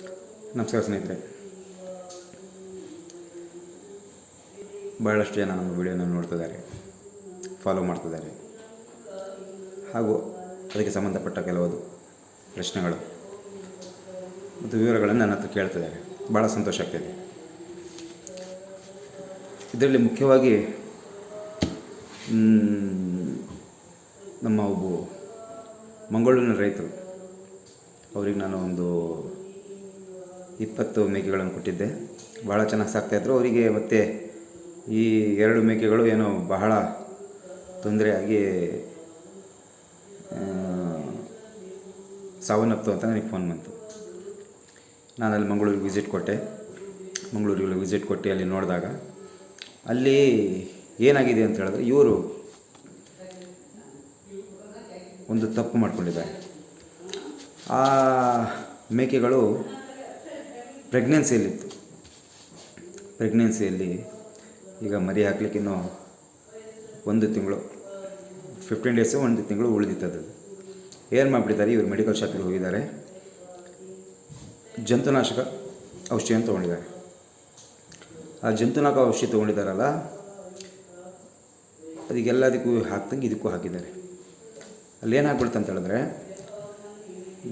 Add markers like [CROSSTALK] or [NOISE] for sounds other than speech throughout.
ನಮಸ್ಕಾರ ಸ್ನೇಹಿತರೆ. ಬಹಳಷ್ಟು ಜನ ನಮ್ಮ ವಿಡಿಯೋನ ನೋಡ್ತಿದ್ದಾರೆ ಫಾಲೋ ಮಾಡ್ತಿದ್ದಾರೆ ಹಾಗೂ ಅದಕ್ಕೆ ಸಂಬಂಧಪಟ್ಟ ಕೆಲವೊಂದು ಪ್ರಶ್ನೆಗಳು ಮತ್ತು ವಿವರಗಳನ್ನು ನನ್ನ ಹತ್ರ ಕೇಳ್ತಿದ್ದಾರೆ ಭಾಳ ಸಂತೋಷ ಆಗ್ತಿದೆ. ಇದರಲ್ಲಿ ಮುಖ್ಯವಾಗಿ ನಮ್ಮ ಒಬ್ಬ ಮಂಗಳೂರಿನ ರೈತರು. ಅವ್ರಿಗೆ ನಾನು ಒಂದು ಇಪ್ಪತ್ತು ಮೇಕೆಗಳನ್ನು ಕೊಟ್ಟಿದ್ದೆ. ಭಾಳ ಚೆನ್ನಾಗಿ ಸಾಕ್ತಾಯಿದ್ರು ಅವರಿಗೆ ಮತ್ತೆ ಈ ಎರಡು ಮೇಕೆಗಳು ಏನೋ ಬಹಳ ತೊಂದರೆಯಾಗಿ ಸಾವನ್ನಪ್ತು ಅಂತ ನನಗೆ ಫೋನ್ ಬಂತು. ನಾನು ಅಲ್ಲಿ ಮಂಗಳೂರಿಗೆ ವಿಸಿಟ್ ಕೊಟ್ಟೆ. ಮಂಗಳೂರಿಗೆ ವಿಸಿಟ್ ಕೊಟ್ಟು ಅಲ್ಲಿ ನೋಡಿದಾಗ ಅಲ್ಲಿ ಏನಾಗಿದೆ ಅಂತ ಹೇಳಿದ್ರೆ ಇವರು ಒಂದು ತಪ್ಪು ಮಾಡಿಕೊಂಡಿದ್ದಾರೆ. ಆ ಮೇಕೆಗಳು ಪ್ರೆಗ್ನೆನ್ಸಿಯಲ್ಲಿತ್ತು ಪ್ರೆಗ್ನೆನ್ಸಿಯಲ್ಲಿ ಈಗ ಮರಿ ಹಾಕ್ಲಿಕ್ಕೆ ಇನ್ನೂ ಒಂದು ತಿಂಗಳು ಫಿಫ್ಟೀನ್ ಡೇಸು ಒಂದು ತಿಂಗಳು ಉಳಿದಿತ್ತು ಅದು ಏನು ಮಾಡಿಬಿಟ್ಟಿದ್ದಾರೆ? ಇವರು ಮೆಡಿಕಲ್ ಶಾಪಿಗೆ ಹೋಗಿದ್ದಾರೆ. ಜಂತುನಾಶಕ ಔಷಧಿಯನ್ನು ತೊಗೊಂಡಿದ್ದಾರೆ. ಆ ಜಂತುನಾಶಕ ಔಷಧಿ ತೊಗೊಂಡಿದ್ದಾರಲ್ಲ ಅದಕ್ಕೆಲ್ಲದಕ್ಕೂ ಹಾಕ್ದಂಗೆ ಇದಕ್ಕೂ ಹಾಕಿದ್ದಾರೆ. ಅಲ್ಲಿ ಏನು ಹಾಕ್ಬಿಡ್ತಂತ ಹೇಳಿದ್ರೆ,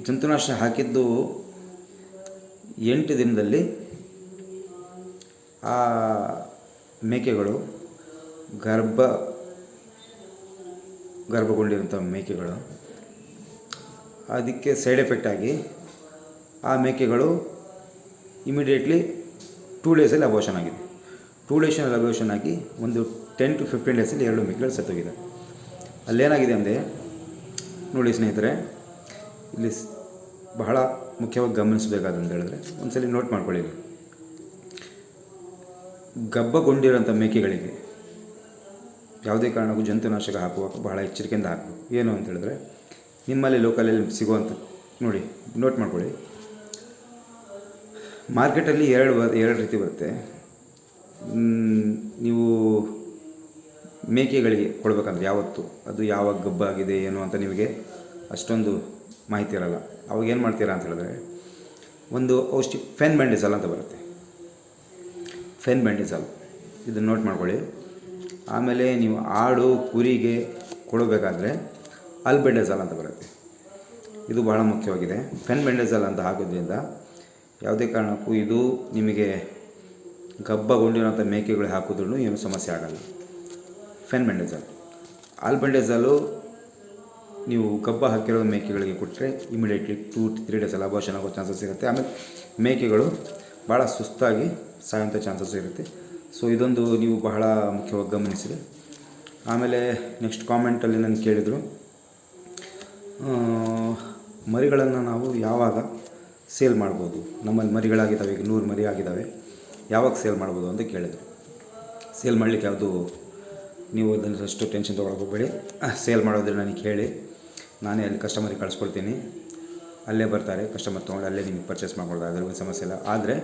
ಜಂತುನಾಶ ಹಾಕಿದ್ದು ಎಂಟು ದಿನದಲ್ಲಿ ಆ ಮೇಕೆಗಳು ಗರ್ಭ ಗರ್ಭಗೊಂಡಿರುವಂಥ ಮೇಕೆಗಳು. ಅದಕ್ಕೆ ಸೈಡ್ ಎಫೆಕ್ಟ್ ಆಗಿ ಆ ಮೇಕೆಗಳು ಇಮಿಡಿಯೇಟ್ಲಿ ಟೂ ಡೇಸಲ್ಲಿ ಅಬೋಷನ್ ಆಗಿದೆ. ಟೂ ಡೇಸಲ್ಲಿ ಅಬೋಷನ್ ಆಗಿ ಒಂದು ಟೆನ್ ಟು ಫಿಫ್ಟೀನ್ ಡೇಸಲ್ಲಿ ಎರಡು ಮೇಕೆಗಳು ಸತ್ತೋಗಿದೆ. ಅಲ್ಲೇನಾಗಿದೆ ಅಂದರೆ ನೋಡಿ ಸ್ನೇಹಿತರೆ, ಇಲ್ಲಿ ಬಹಳ ಮುಖ್ಯವಾಗಿ ಗಮನಿಸಬೇಕಾದಂತ ಹೇಳಿದ್ರೆ, ಒಂದ್ಸಲಿ ನೋಟ್ ಮಾಡ್ಕೊಳ್ಳಿ ಗಬ್ಬಗೊಂಡಿರೋಂಥ ಮೇಕೆಗಳಿಗೆ ಯಾವುದೇ ಕಾರಣಕ್ಕೂ ಜಂತುನಾಶಕ ಹಾಕುವಾಗ ಬಹಳ ಎಚ್ಚರಿಕೆಯಿಂದ ಹಾಕಬೇಕು ಏನು ಅಂತ ಹೇಳಿದ್ರೆ, ನಿಮ್ಮಲ್ಲಿ ಲೋಕಲಲ್ಲಿ ಸಿಗುವಂಥ ನೋಡಿ ನೋಟ್ ಮಾಡ್ಕೊಳ್ಳಿ. ಮಾರ್ಕೆಟಲ್ಲಿ ಎರಡು ಎರಡು ರೀತಿ ಬರುತ್ತೆ. ನೀವು ಮೇಕೆಗಳಿಗೆ ಕೊಡಬೇಕಂದ್ರೆ ಯಾವತ್ತು? ಅದು ಯಾವಾಗ ಗಬ್ಬಾಗಿದೆ, ಏನು ಅಂತ ನಿಮಗೆ ಅಷ್ಟೊಂದು ಮಾಹಿತಿ ಇರಲ್ಲ. ಅವಾಗ ಏನು ಮಾಡ್ತೀರಾ ಅಂತ ಹೇಳಿದ್ರೆ, ಒಂದು ಔಷಧಿ ಫೆನ್ ಬ್ಯಾಂಡಿಸಲ್ ಅಂತ ಬರುತ್ತೆ. ಫೆನ್ ಬ್ಯಾಂಡಿಸಲ್ ಇದನ್ನು ನೋಟ್ ಮಾಡ್ಕೊಳ್ಳಿ. ಆಮೇಲೆ ನೀವು ಆಡು, ಕುರಿಗೆ ಕೊಡಬೇಕಾದ್ರೆ ಅಲ್ಬೆಂಡೆಸಲ್ ಅಂತ ಬರುತ್ತೆ. ಇದು ಬಹಳ ಮುಖ್ಯವಾಗಿದೆ. ಫೆನ್ ಬೆಂಡೆಸಲ್ ಅಂತ ಹಾಕೋದ್ರಿಂದ ಯಾವುದೇ ಕಾರಣಕ್ಕೂ ಇದು ನಿಮಗೆ ಗಬ್ಬಗೊಂಡಿರೋಂಥ ಮೇಕೆಗಳು ಹಾಕಿದ್ರೂ ಏನು ಸಮಸ್ಯೆ ಆಗಲ್ಲ. ಫೆನ್ ಬೆಂಡೆಸಲ್ ಆಲ್ಬೆಂಡಜಲು ನೀವು ಕಬ್ಬ ಹಾಕಿರೋ ಮೇಕೆಗಳಿಗೆ ಕೊಟ್ಟರೆ ಇಮಿಡಿಯೇಟ್ಲಿ ಟೂ ತ್ರೀ ಡೇಸ್ ಎಲ್ಲ ಅಬೋಷನ್ ಆಗೋ ಚಾನ್ಸಸ್ ಇರುತ್ತೆ. ಆಮೇಲೆ ಮೇಕೆಗಳು ಭಾಳ ಸುಸ್ತಾಗಿ ಸಾಯೋಂಥ ಚಾನ್ಸಸ್ ಇರುತ್ತೆ. ಸೊ ಇದೊಂದು ನೀವು ಬಹಳ ಮುಖ್ಯವಾಗಿ ಗಮನಿಸಿದೆ ಆಮೇಲೆ ನೆಕ್ಸ್ಟ್ ಕಾಮೆಂಟಲ್ಲಿ ನಾನು ಕೇಳಿದರು ಮರಿಗಳನ್ನು ನಾವು ಯಾವಾಗ ಸೇಲ್ ಮಾಡ್ಬೋದು? ನಮ್ಮಲ್ಲಿ ಮರಿಗಳಾಗಿದ್ದಾವೆ, ಈಗ ನೂರು ಮರಿ ಆಗಿದ್ದಾವೆ. ಯಾವಾಗ ಸೇಲ್ ಮಾಡ್ಬೋದು ಅಂತ ಕೇಳಿದರು. ಸೇಲ್ ಮಾಡಲಿಕ್ಕೆ ಯಾವುದು ನೀವು ಅದನ್ನು ಅಷ್ಟು ಟೆನ್ಷನ್ ತೊಗೊಳಕ್ಕೆ ಹೋಗಬೇಡಿ. ಸೇಲ್ ಮಾಡೋದ್ರೆ ನನಗೆ ಹೇಳಿ. ನಾನೇ ಅಲ್ಲಿ ಕಸ್ಟಮರಿಗೆ ಕಳಿಸ್ಕೊಡ್ತೀನಿ. ಅಲ್ಲೇ ಬರ್ತಾರೆ ಕಸ್ಟಮರ್ ತೊಗೊಂಡು ಅಲ್ಲೇ ನಿಮಗೆ ಪರ್ಚೇಸ್ ಮಾಡ್ಕೊಳ್ತಾರೆ ಬಗ್ಗೆ ಸಮಸ್ಯೆ ಇಲ್ಲ. ಆದರೆ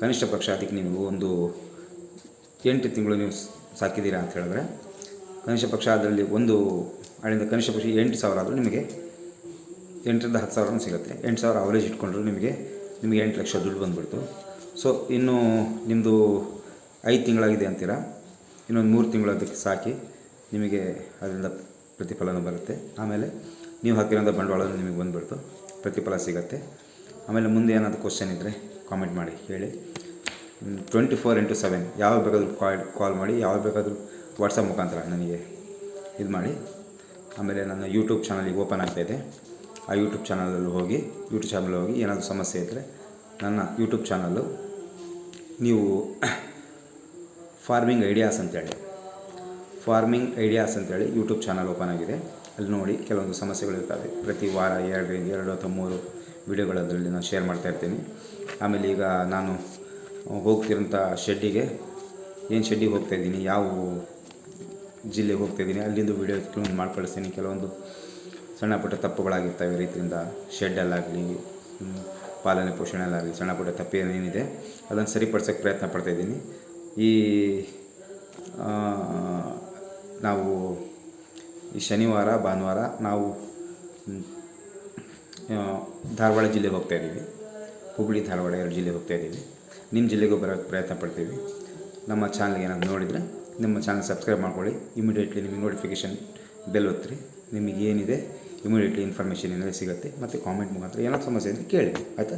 ಕನಿಷ್ಠ ಪಕ್ಷ ಅದಕ್ಕೆ ನೀವು ಒಂದು ಎಂಟು ತಿಂಗಳು ನೀವು ಸಾಕಿದ್ದೀರಾ ಅಂತ ಹೇಳಿದ್ರೆ, ಕನಿಷ್ಠ ಪಕ್ಷ ಅದರಲ್ಲಿ ಒಂದು, ಅಲ್ಲಿಂದ ಕನಿಷ್ಠ ಪಕ್ಷ ಎಂಟು ಸಾವಿರ ಆದರೂ ನಿಮಗೆ ಎಂಟರಿಂದ ಹತ್ತು ಸಾವಿರನೂ ಸಿಗುತ್ತೆ. ಎಂಟು ಸಾವಿರ ಅವರೇಜ್ ಇಟ್ಕೊಂಡ್ರು ನಿಮಗೆ ನಿಮಗೆ ಎಂಟು ಲಕ್ಷ ದುಡ್ಡು ಬಂದುಬಿಡ್ತು. ಸೊ ಇನ್ನು ನಿಮ್ಮದು ಐದು ತಿಂಗಳಾಗಿದೆ ಅಂತೀರಾ? ಇನ್ನೊಂದು ಮೂರು ತಿಂಗಳು ಅದಕ್ಕೆ ಸಾಕಿ ನಿಮಗೆ ಅದರಿಂದ ಪ್ರತಿಫಲನೂ ಬರುತ್ತೆ. ಆಮೇಲೆ ನೀವು ಹಾಕಿರೋಂಥ ಬಂಡವಾಳ ನಿಮಗೆ ಬಂದುಬಿಡ್ತು. ಪ್ರತಿಫಲ ಸಿಗುತ್ತೆ. ಆಮೇಲೆ ಮುಂದೆ ಏನಾದರೂ ಕ್ವಶನ್ ಇದ್ದರೆ ಕಾಮೆಂಟ್ ಮಾಡಿ, ಹೇಳಿ. ಟ್ವೆಂಟಿ ಫೋರ್ ಇಂಟು ಸೆವೆನ್ ಯಾವಾಗ ಬೇಕಾದರೂ ಕಾಲ್ ಕಾಲ್ ಮಾಡಿ, ಯಾವಾಗ ಬೇಕಾದರೂ ವಾಟ್ಸಪ್ ಮುಖಾಂತರ ನನಗೆ ಇದು ಮಾಡಿ. ಆಮೇಲೆ ನನ್ನ ಯೂಟ್ಯೂಬ್ ಚಾನಲಿಗೆ ಓಪನ್ ಆಗ್ತಾಯಿದೆ ಆ ಯೂಟ್ಯೂಬ್ ಚಾನಲಲ್ಲಿ ಹೋಗಿ ಯೂಟ್ಯೂಬ್ ಚಾನಲ್ ಹೋಗಿ ಏನಾದರೂ ಸಮಸ್ಯೆ ಇದ್ದರೆ ನನ್ನ ಯೂಟ್ಯೂಬ್ ಚಾನಲ್ಲು ನೀವು [COUGHS] ಫಾರ್ಮಿಂಗ್ ಐಡಿಯಾಸ್ ಅಂತೇಳಿ. ಫಾರ್ಮಿಂಗ್ ಐಡಿಯಾಸ್ ಅಂತೇಳಿ ಯೂಟ್ಯೂಬ್ ಚಾನಲ್ ಓಪನ್ ಆಗಿದೆ. ಅಲ್ಲಿ ನೋಡಿ ಕೆಲವೊಂದು ಸಮಸ್ಯೆಗಳಿರ್ತವೆ ಪ್ರತಿ ವಾರ ಎರಡು ಎರಡು ಅಥವಾ ಮೂರು ವಿಡಿಯೋಗಳು ಅದರಲ್ಲಿ ನಾನು ಶೇರ್ ಮಾಡ್ತಾ ಇರ್ತೀನಿ. ಆಮೇಲೆ ಈಗ ನಾನು ಹೋಗ್ತಿರೋಂಥ ಶೆಡ್ಡಿಗೆ, ಏನು ಶೆಡ್ಡಿಗೆ ಹೋಗ್ತಾಯಿದ್ದೀನಿ ಯಾವ ಜಿಲ್ಲೆಗೆ ಹೋಗ್ತಾಯಿದ್ದೀನಿ ಅಲ್ಲಿಂದು ವೀಡಿಯೋ ಕೆಲವೊಂದು ಮಾಡಿ ಕಳಿಸ್ತೀನಿ ಕೆಲವೊಂದು ಸಣ್ಣ ಪುಟ್ಟ ತಪ್ಪುಗಳಾಗಿರ್ತವೆ ರೀತಿಯಿಂದ. ಶೆಡ್ಡಲ್ಲಾಗಲಿ ಪಾಲನೆ ಪೋಷಣೆಯಲ್ಲಾಗಲಿ ಸಣ್ಣ ಪುಟ್ಟ ತಪ್ಪು ಏನೇನಿದೆ, ಅದನ್ನು ಸರಿಪಡಿಸೋಕ್ಕೆ ಪ್ರಯತ್ನ ಪಡ್ತಾಯಿದ್ದೀನಿ ಈ ನಾವು ಈ ಶನಿವಾರ, ಭಾನುವಾರ ನಾವು ಧಾರವಾಡ ಜಿಲ್ಲೆಗೆ ಹೋಗ್ತಾ ಇದ್ದೀವಿ. ಹುಬ್ಬಳ್ಳಿ ಧಾರವಾಡ ಎರಡು ಜಿಲ್ಲೆಗೆ ಹೋಗ್ತಾ ಇದ್ದೀವಿ. ನಿಮ್ಮ ಜಿಲ್ಲೆಗೂ ಬರೋಕ್ಕೆ ಪ್ರಯತ್ನ ಪಡ್ತೀವಿ. ನಮ್ಮ ಚಾನಲ್ಗೆ ಏನಾದರೂ ನೋಡಿದರೆ ನಿಮ್ಮ ಚಾನಲ್ ಸಬ್ಸ್ಕ್ರೈಬ್ ಮಾಡ್ಕೊಳ್ಳಿ. ಇಮಿಡಿಯೇಟ್ಲಿ ನಿಮಗೆ ನೋಟಿಫಿಕೇಷನ್ ಬೆಲ್ ಒತ್ತಿರಿ. ನಿಮಗೇನಿದೆ ಇಮಿಡಿಯೇಟ್ಲಿ ಇನ್ಫಾರ್ಮೇಷನ್ ಏನಾದರೂ ಸಿಗುತ್ತೆ, ಮತ್ತು ಕಾಮೆಂಟ್ ಮುಖಾಂತರ ಏನಾದ್ರು ಸಮಸ್ಯೆ ಇದ್ದರೆ ಕೇಳಿ. ಆಯಿತಾ?